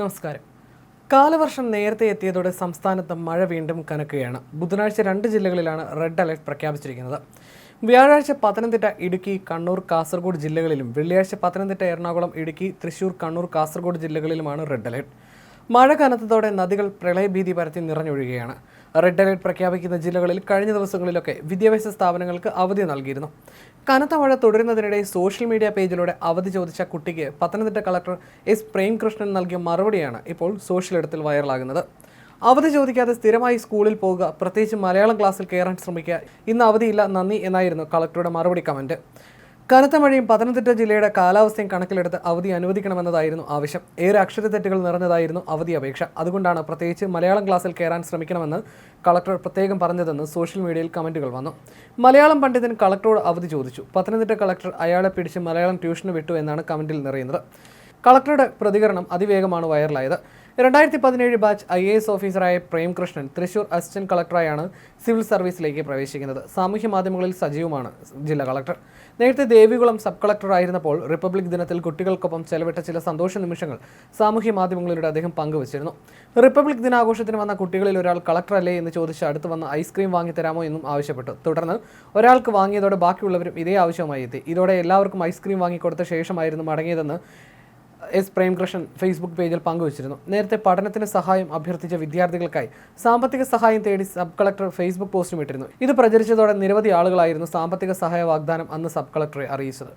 നമസ്കാരം. കാലവർഷം നേരത്തെ എത്തിയതോടെ സംസ്ഥാനത്ത് മഴ വീണ്ടും കനക്കുകയാണ്. ബുധനാഴ്ച രണ്ട് ജില്ലകളിലാണ് റെഡ് അലർട്ട് പ്രഖ്യാപിച്ചിരിക്കുന്നത്. വ്യാഴാഴ്ച പത്തനംതിട്ട ഇടുക്കി കണ്ണൂർ കാസർഗോഡ് ജില്ലകളിലും വെള്ളിയാഴ്ച പത്തനംതിട്ട എറണാകുളം ഇടുക്കി തൃശൂർ കണ്ണൂർ കാസർഗോഡ് ജില്ലകളിലുമാണ് റെഡ് അലർട്ട്. മഴ കനത്തതോടെ നദികൾ പ്രളയഭീതി പരത്തി നിറഞ്ഞൊഴുകുകയാണ്. റെഡ് അലർട്ട് പ്രഖ്യാപിക്കുന്ന ജില്ലകളിൽ കഴിഞ്ഞ ദിവസങ്ങളിലൊക്കെ വിദ്യാഭ്യാസ സ്ഥാപനങ്ങൾക്ക് അവധി നൽകിയിരുന്നു. കനത്ത മഴ തുടരുന്നതിനിടെ സോഷ്യൽ മീഡിയ പേജിലൂടെ അവധി ചോദിച്ച കുട്ടിക്ക് പത്തനംതിട്ട കളക്ടർ എസ് പ്രേംകൃഷ്ണൻ നൽകിയ മറുപടിയാണ് ഇപ്പോൾ സോഷ്യൽ ഇടത്തിൽ വൈറലാകുന്നത്. അവധി ചോദിക്കാതെ സ്ഥിരമായി സ്കൂളിൽ പോകുക പ്രത്യേകിച്ച് മലയാളം ക്ലാസ്സിൽ കയറാൻ ശ്രമിക്കുക ഇന്ന് അവധിയില്ല നന്ദി എന്നായിരുന്നു കളക്ടറുടെ മറുപടി കമന്റ്. കനത്ത മഴയും പത്തനംതിട്ട ജില്ലയുടെ കാലാവസ്ഥയും കണക്കിലെടുത്ത് അവധി അനുവദിക്കണമെന്നതായിരുന്നു ആവശ്യം. ഏറെ അക്ഷരത്തെറ്റുകൾ നിറഞ്ഞതായിരുന്നു അവധി അപേക്ഷ. അതുകൊണ്ടാണ് പ്രത്യേകിച്ച് മലയാളം ക്ലാസ്സിൽ കയറാൻ ശ്രമിക്കണമെന്ന് കളക്ടർ പ്രത്യേകം പറഞ്ഞതെന്ന് സോഷ്യൽ മീഡിയയിൽ കമന്റുകൾ വന്നു. മലയാളം പണ്ഡിതൻ കളക്ടറോട് അവധി ചോദിച്ചു. പത്തനംതിട്ട കളക്ടർ അയാളെ പിടിച്ച് മലയാളം ട്യൂഷന് വിട്ടു എന്നാണ് കമന്റിൽ നിറയുന്നത്. കളക്ടറുടെ പ്രതികരണം അതിവേഗമാണ് വൈറലായത്. രണ്ടായിരത്തി പതിനേഴ് ബാച്ച് ഐ എ എസ് ഓഫീസറായ പ്രേംകൃഷ്ണൻ തൃശൂർ അസിസ്റ്റന്റ് കളക്ടറായാണ് സിവിൽ സർവീസിലേക്ക് പ്രവേശിക്കുന്നത്. സാമൂഹ്യ മാധ്യമങ്ങളിൽ സജീവമാണ് ജില്ലാ കളക്ടർ. നേരത്തെ ദേവികുളം സബ് കളക്ടറായിരുന്നപ്പോൾ റിപ്പബ്ലിക് ദിനത്തിൽ കുട്ടികൾക്കൊപ്പം ചെലവിട്ട ചില സന്തോഷ നിമിഷങ്ങൾ സാമൂഹ്യ മാധ്യമങ്ങളിലൂടെ അദ്ദേഹം പങ്കുവച്ചിരുന്നു. റിപ്പബ്ലിക് ദിനാഘോഷത്തിന് വന്ന കുട്ടികളിൽ ഒരാൾ കളക്ടർ അല്ലേ എന്ന് ചോദിച്ച് അടുത്ത് വന്ന് ഐസ്ക്രീം വാങ്ങിത്തരാമോ എന്നും ആവശ്യപ്പെട്ടു. തുടർന്ന് ഒരാൾക്ക് വാങ്ങിയതോടെ ബാക്കിയുള്ളവരും ഇതേ ആവശ്യവുമായി എത്തി. ഇതോടെ എല്ലാവർക്കും ഐസ്ക്രീം വാങ്ങിക്കൊടുത്ത ശേഷമായിരുന്നു മടങ്ങിയതെന്ന് എസ് പ്രേംകൃഷ്ണൻ ഫേസ്ബുക്ക് പേജിൽ പങ്കുവച്ചിരുന്നു. നേരത്തെ പഠനത്തിന് സഹായം അഭ്യർത്ഥിച്ച വിദ്യാർത്ഥികൾക്കായി സാമ്പത്തിക സഹായം തേടി സബ് കളക്ടർ ഫേസ്ബുക്ക് പോസ്റ്റും ഇട്ടിരുന്നു. ഇത് പ്രചരിച്ചതോടെ നിരവധി ആളുകളായിരുന്നു സാമ്പത്തിക സഹായ വാഗ്ദാനം അന്ന് സബ് കളക്ടറെ അറിയിച്ചത്.